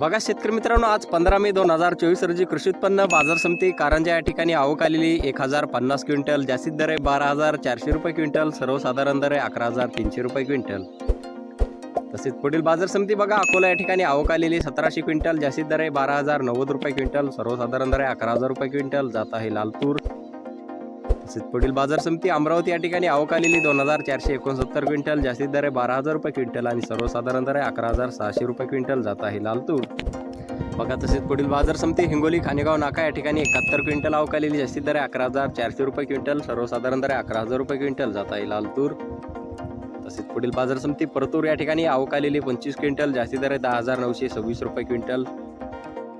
बघा शेतकरी मित्रांनो आज पंधरा मे दोन हजार चोवीस रोजी कृषी उत्पन्न बाजार समिती कारंजा या ठिकाणी आवक आलेली एक हजार पन्नास क्विंटल जास्तीत दर आहे बारा हजार चारशे रुपये क्विंटल सर्वसाधारण दर आहे अकरा हजार तीनशे रुपये क्विंटल. तसेच पुढील बाजार समिती बघा अकोला या ठिकाणी आवक आलेली सतराशे क्विंटल जास्तीत दर आहे बारा हजार नव्वद रुपये क्विंटल सर्वसाधारण दर आहे अकरा हजार रुपये क्विंटल. जात आहे लालपूर. तसेच पुढील बाजार समिती अमरावती या ठिकाणी आवक आलेली दोन हजार चारशे एकोणसत्तर क्विंटल जास्तीत दर आहे बारा हजार रुपये क्विंटल आणि सर्वसाधारण दर आहे अकरा हजार सहाशे रुपये क्विंटल जात आहे लालतूर बघा तसेच पुढील बाजार समिती हिंगोली खानेगाव नाका या ठिकाणी एकाहत्तर क्विंटल आवक आलेली जास्तीत दर आहे अकरा हजार चारशे रुपये क्विंटल सर्वसाधारण दर आहे अकरा हजार रुपये क्विंटल जात आहे लालतूर तसेच पुढील बाजार समिती परतूर या ठिकाणी आवक आलेली पंचवीस क्विंटल जास्तीत दर आहे दहा हजार नऊशे सव्वीस रुपये क्विंटल.